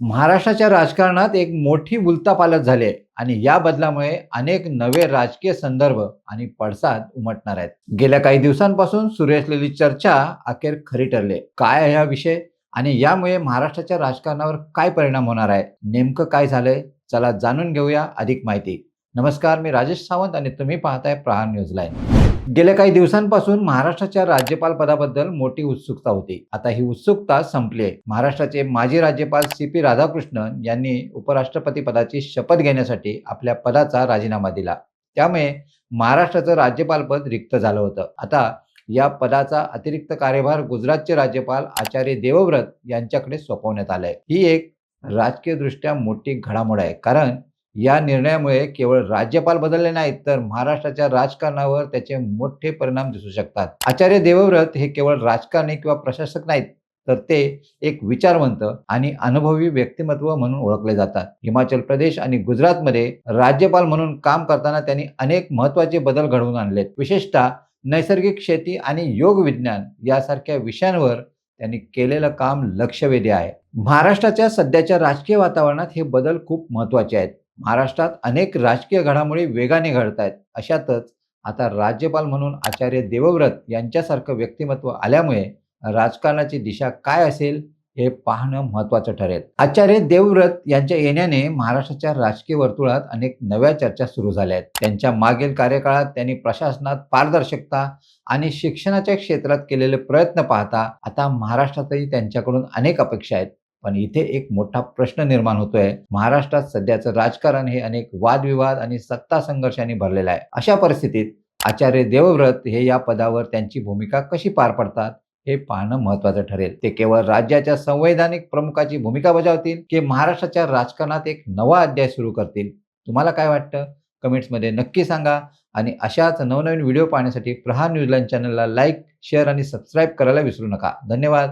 महाराष्ट्राच्या राजकारणात एक मोठी उलतापालत झाली आहे आणि या बदलामुळे अनेक नवे राजकीय संदर्भ आणि पडसाद उमटणार आहेत. गेल्या काही दिवसांपासून सुरू असलेली चर्चा अखेर खरी ठरली. काय आहे हा विषय आणि यामुळे महाराष्ट्राच्या राजकारणावर काय परिणाम होणार आहे? नेमकं काय झालंय? चला जाणून घेऊया अधिक माहिती. नमस्कार मी राजेश सावंत आणि तुम्ही पाहताय प्रहार न्यूज लाईन. गेल्या काही दिवसांपासून महाराष्ट्राच्या राज्यपाल पदाबद्दल मोठी उत्सुकता होती. आता ही उत्सुकता संपली आहे. महाराष्ट्राचे माजी राज्यपाल सी पी राधाकृष्णन यांनी उपराष्ट्रपती पदाची शपथ घेण्यासाठी आपल्या पदाचा राजीनामा दिला. त्यामुळे महाराष्ट्राचं राज्यपालपद रिक्त झालं होतं. आता या पदाचा अतिरिक्त कार्यभार गुजरातचे राज्यपाल आचार्य देवव्रत यांच्याकडे सोपवण्यात आलाय. ही एक राजकीयदृष्ट्या मोठी घडामोड आहे. कारण या निर्णयामुळे केवळ राज्यपाल बदलले नाहीत तर महाराष्ट्राच्या राजकारणावर त्याचे मोठे परिणाम दिसू शकतात. आचार्य देवव्रत हे केवळ राजकारणी किंवा प्रशासक नाहीत तर ते एक विचारवंत आणि अनुभवी व्यक्तिमत्व म्हणून ओळखले जातात. हिमाचल प्रदेश आणि गुजरातमध्ये राज्यपाल म्हणून काम करताना त्यांनी अनेक महत्त्वाचे बदल घडवून आणलेत. विशेषतः नैसर्गिक शेती आणि योग विज्ञान यासारख्या विषयांवर त्यांनी केलेलं काम लक्षवेधी आहे. महाराष्ट्राच्या सध्याच्या राजकीय वातावरणात हे बदल खूप महत्त्वाचे आहेत. महाराष्ट्रात अनेक राजकीय घडामोडी वेगाने घडत आहेत अशातच आता राज्यपाल म्हणून आचार्य देवव्रत यांच्यासारखं व्यक्तिमत्व आल्यामुळे राजकारणाची दिशा काय असेल हे पाहणं महत्वाचं ठरेल. आचार्य देवव्रत यांच्या येण्याने महाराष्ट्राच्या राजकीय वर्तुळात अनेक नव्या चर्चा सुरू झाल्या आहेत. त्यांच्या मागील कार्यकाळात त्यांनी प्रशासनात पारदर्शकता आणि शिक्षणाच्या क्षेत्रात केलेले प्रयत्न पाहता आता महाराष्ट्रातही त्यांच्याकडून अनेक अपेक्षा आहेत. पण इथे एक मोठा प्रश्न निर्माण होतोय. महाराष्ट्रात सध्याचं राजकारण हे अनेक वादविवाद आणि सत्ता संघर्षाने भरलेलं आहे. अशा परिस्थितीत आचार्य देवव्रत हे या पदावर त्यांची भूमिका कशी पार पडतात हे पाहणं महत्वाचं ठरेल. ते केवळ राज्याच्या संवैधानिक प्रमुखाची भूमिका बजावतील की महाराष्ट्राच्या राजकारणात एक नवा अध्याय सुरू करतील? तुम्हाला काय वाटतं? कमेंट्समध्ये नक्की सांगा आणि अशाच नवनवीन व्हिडिओ पाहण्यासाठी प्रहार न्यूजलँड चॅनलला लाईक शेअर आणि सबस्क्राईब करायला विसरू नका. धन्यवाद.